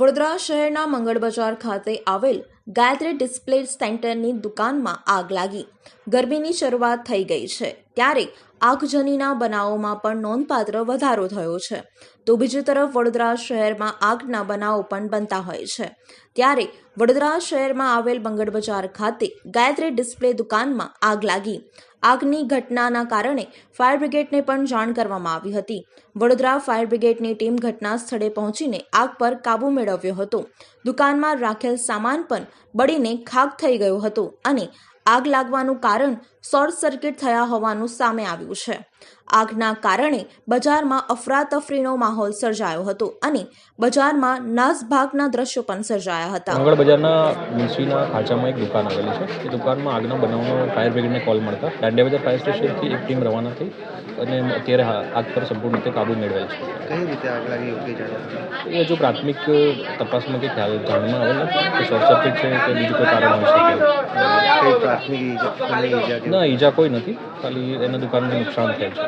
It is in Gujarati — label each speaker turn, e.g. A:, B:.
A: વડોદરા શહેરના મંગળ બજાર ખાતે આવેલ ગાયત્રી ડિસ્પ્લે સેન્ટરની દુકાનમાં આગ લાગી. ગરમીની શરૂઆત થઈ ગઈ છે. ત્યારે આગજનીના બનાવોમાં પણ નોંધપાત્ર વધારો થયો છે. તો બીજી તરફ વડોદરા શહેરમાં આગના બનાવો પણ બનતા હોય છે. ત્યારે વડોદરા શહેરમાં આવેલ મંગળ બજાર ખાતે ગાયત્રી ડિસ્પ્લે દુકાનમાં આગ લાગી. આગની ઘટનાના કારણે ફાયર બ્રિગેડને પણ જાણ કરવામાં આવી હતી. વડોદરા ફાયર બ્રિગેડની ટીમ ઘટના સ્થળે પહોંચીને આગ પર કાબૂ મેળવ્યો હતો. દુકાનમાં રાખેલ સામાન પણ બળીને ખાક થઈ ગયો હતો અને આગ લાગવાનું કારણ શોર્ટ સર્કિટ થયા હોવાનું સામે આવ્યું છે. આગના કારણે બજારમાં અફરાતફરીનો માહોલ સર્જાયો હતો અને બજારમાં નાસભાગના દ્રશ્યો પણ સર્જાયા હતા.
B: મંગળ બજારના મુનશીના ખાંચામાં એક દુકાન આવેલી છે. એ દુકાનમાં આગના બનાવનો ફાયર બ્રિગેડને કોલ મળતા દાંડિયા બજાર ફાયર સ્ટેશનથી એક ટીમ રવાના થઈ અને અત્યારે આગ પર સંપૂર્ણ રીતે કાબૂ મેળવેલ છે.
C: કઈ રીતે આગ લાગી
B: એ હજુ પ્રાથમિક તપાસમાં કે ખ્યાલ જાણમાં આવેલ કે શોર્ટ સર્કિટ છે કે બીજું કોઈ કારણ હોઈ શકે.
C: કઈ પ્રાથમિક ઈજા ઈજા. કે
B: ના ઈજા કોઈ નથી. ખાલી એના દુકાનને નુકસાન થાય છે.